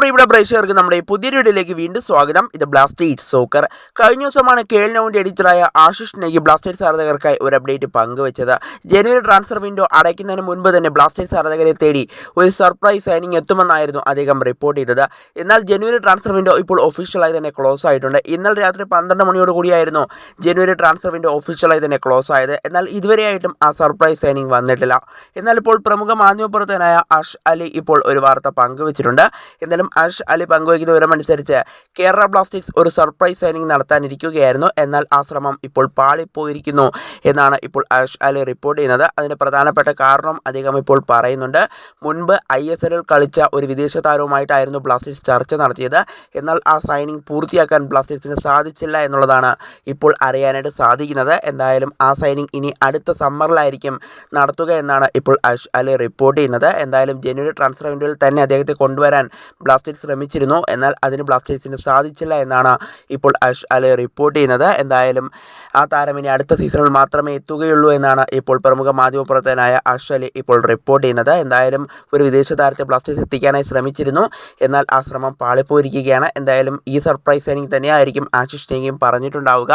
പ്രിയപ്പെട്ട പ്രേക്ഷകർക്ക് നമ്മുടെ പുതിയൊരു വീഡിയോയിലേക്ക് വീണ്ടും സ്വാഗതം. ഇത് ബ്ലാസ്റ്റേറ്റ് സോക്കർ കഴിഞ്ഞ ദിവസമാണ് കേൾ നൗണ്ട് എഡിറ്ററായ ആശിഷ് നെയ്യ് ബ്ലാസ്റ്റേഴ്സ് ആരാധകർക്കായി ഒരു അപ്ഡേറ്റ് പങ്കുവച്ചത്. ജനുവരി ട്രാൻസ്ഫർ വിൻഡോ അടയ്ക്കുന്നതിന് മുൻപ് തന്നെ ബ്ലാസ്റ്റേഴ്സ് ആരാധകരെ തേടി ഒരു സർപ്രൈസ് സൈനിങ് എത്തുമെന്നായിരുന്നു അദ്ദേഹം റിപ്പോർട്ട് ചെയ്തത്. എന്നാൽ ജനുവരി ട്രാൻസ്ഫർ വിൻഡോ ഇപ്പോൾ ഒഫീഷ്യലായി തന്നെ ക്ലോസ് ആയിട്ടുണ്ട്. ഇന്നലെ രാത്രി പന്ത്രണ്ട് മണിയോട് കൂടിയായിരുന്നു ജനുവരി ട്രാൻസ്ഫർ വിൻഡോ ഒഫീഷ്യലായി തന്നെ ക്ലോസ് ആയത്. എന്നാൽ ഇതുവരെയായിട്ടും ആ സർപ്രൈസ് സൈനിങ് വന്നിട്ടില്ല. എന്നാൽ ഇപ്പോൾ പ്രമുഖ മാധ്യമപ്രവർത്തകനായ അഷ് അലി ഇപ്പോൾ ഒരു വാർത്ത പങ്കുവച്ചിട്ടുണ്ട്. എന്തായാലും അഷ് അലി പങ്കുവയ്ക്കുന്ന വിവരമനുസരിച്ച് കേരള ബ്ലാസ്റ്റേഴ്സ് ഒരു സർപ്രൈസ് സൈനിങ് നടത്താനിരിക്കുകയായിരുന്നു. എന്നാൽ ആ ശ്രമം ഇപ്പോൾ പാളിപ്പോയിരിക്കുന്നു എന്നാണ് ഇപ്പോൾ അഷ് അലി റിപ്പോർട്ട് ചെയ്യുന്നത്. അതിന് പ്രധാനപ്പെട്ട കാരണം അദ്ദേഹം ഇപ്പോൾ പറയുന്നുണ്ട്. മുൻപ് ഐ എസ് എല്ലിൽ കളിച്ച ഒരു വിദേശ താരവുമായിട്ടായിരുന്നു ബ്ലാസ്റ്റേഴ്സ് ചർച്ച നടത്തിയത്. എന്നാൽ ആ സൈനിങ് പൂർത്തിയാക്കാൻ ബ്ലാസ്റ്റേഴ്സിന് സാധിച്ചില്ല എന്നുള്ളതാണ് ഇപ്പോൾ അറിയാനായിട്ട് സാധിക്കുന്നത്. എന്തായാലും ആ സൈനിങ് ഇനി അടുത്ത സമ്മറിലായിരിക്കും നടത്തുക എന്നാണ് ഇപ്പോൾ അഷ് അലി റിപ്പോർട്ട് ചെയ്യുന്നത്. എന്തായാലും ജനുവരി ട്രാൻസ്ഫർ വിൻഡോയിൽ തന്നെ അദ്ദേഹത്തെ കൊണ്ടുവരാൻ ബ്ലാസ്റ്റേഴ്സ് ശ്രമിച്ചിരുന്നു. എന്നാൽ അതിന് ബ്ലാസ്റ്റേഴ്സിന് സാധിച്ചില്ല എന്നാണ് ഇപ്പോൾ അഷ് അല റിപ്പോർട്ട് ചെയ്യുന്നത്. എന്തായാലും ആ താരം ഇനി അടുത്ത സീസണിൽ മാത്രമേ എത്തുകയുള്ളൂ എന്നാണ് ഇപ്പോൾ പ്രമുഖ മാധ്യമപ്രവർത്തകനായ അഷ് അലി ഇപ്പോൾ റിപ്പോർട്ട് ചെയ്യുന്നത്. എന്തായാലും ഒരു വിദേശ താരത്തെ ബ്ലാസ്റ്റേഴ്സ് എത്തിക്കാനായി ശ്രമിച്ചിരുന്നു. എന്നാൽ ആ ശ്രമം പാളിപ്പോയിരിക്കുകയാണ്. എന്തായാലും ഈ സർപ്രൈസ് സൈനിങ് തന്നെയായിരിക്കും ആശിഷ് നെയ്യും പറഞ്ഞിട്ടുണ്ടാവുക.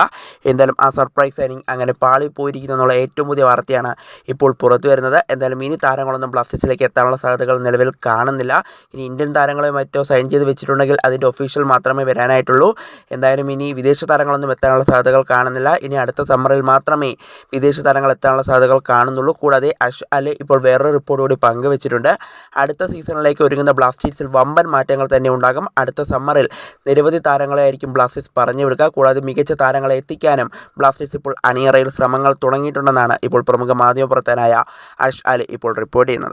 എന്തായാലും ആ സർപ്രൈസ് സൈനിങ് അങ്ങനെ പാളിപ്പോയിരിക്കുന്നു എന്നുള്ള ഏറ്റവും പുതിയ വാർത്തയാണ് ഇപ്പോൾ പുറത്തു വരുന്നത് എന്തായാലും ഇനി താരങ്ങളൊന്നും ബ്ലാസ്റ്റേഴ്സിലേക്ക് എത്താനുള്ള സാധ്യതകൾ നിലവിൽ കാണുന്നില്ല. ഇനി ഇന്ത്യൻ താരങ്ങളെ മറ്റോ സൈൻ ചെയ്ത് വെച്ചിട്ടുണ്ടെങ്കിൽ അതിന്റെ ഒഫീഷ്യൽ മാത്രമേ വരാനായിട്ടുള്ളൂ. എന്തായാലും ഇനി വിദേശ താരങ്ങളൊന്നും എത്താനുള്ള സാധ്യതകൾ കാണുന്നില്ല. ഇനി അടുത്ത സമ്മറിൽ മാത്രമേ വിദേശ താരങ്ങൾ എത്താനുള്ള സാധ്യതകൾ കാണുന്നുള്ളൂ. കൂടാതെ അഷ് അൽ ഇപ്പോൾ വേറൊരു റിപ്പോർട്ട് കൂടി പങ്കുവച്ചിട്ടുണ്ട്. അടുത്ത സീസണിലേക്ക് ഒരുങ്ങുന്ന ബ്ലാസ്റ്റേഴ്സിൽ വമ്പൻ മാറ്റങ്ങൾ തന്നെ ഉണ്ടാകും. അടുത്ത സമ്മറിൽ നിരവധി താരങ്ങളെ ആയിരിക്കും ബ്ലാസ്റ്റേഴ്സ് പറഞ്ഞു വിടുക. കൂടാതെ മികച്ച താരങ്ങളെ എത്തിക്കാനും ബ്ലാസ്റ്റേഴ്സ് ഇപ്പോൾ അണിയറയിൽ ശ്രമങ്ങൾ തുടങ്ങിയിട്ടുണ്ടെന്നാണ് ഇപ്പോൾ പ്രമുഖ മാധ്യമപ്രവർത്തകനായ അഷ് അലി ഇപ്പോൾ റിപ്പോർട്ട് ചെയ്യുന്നത്.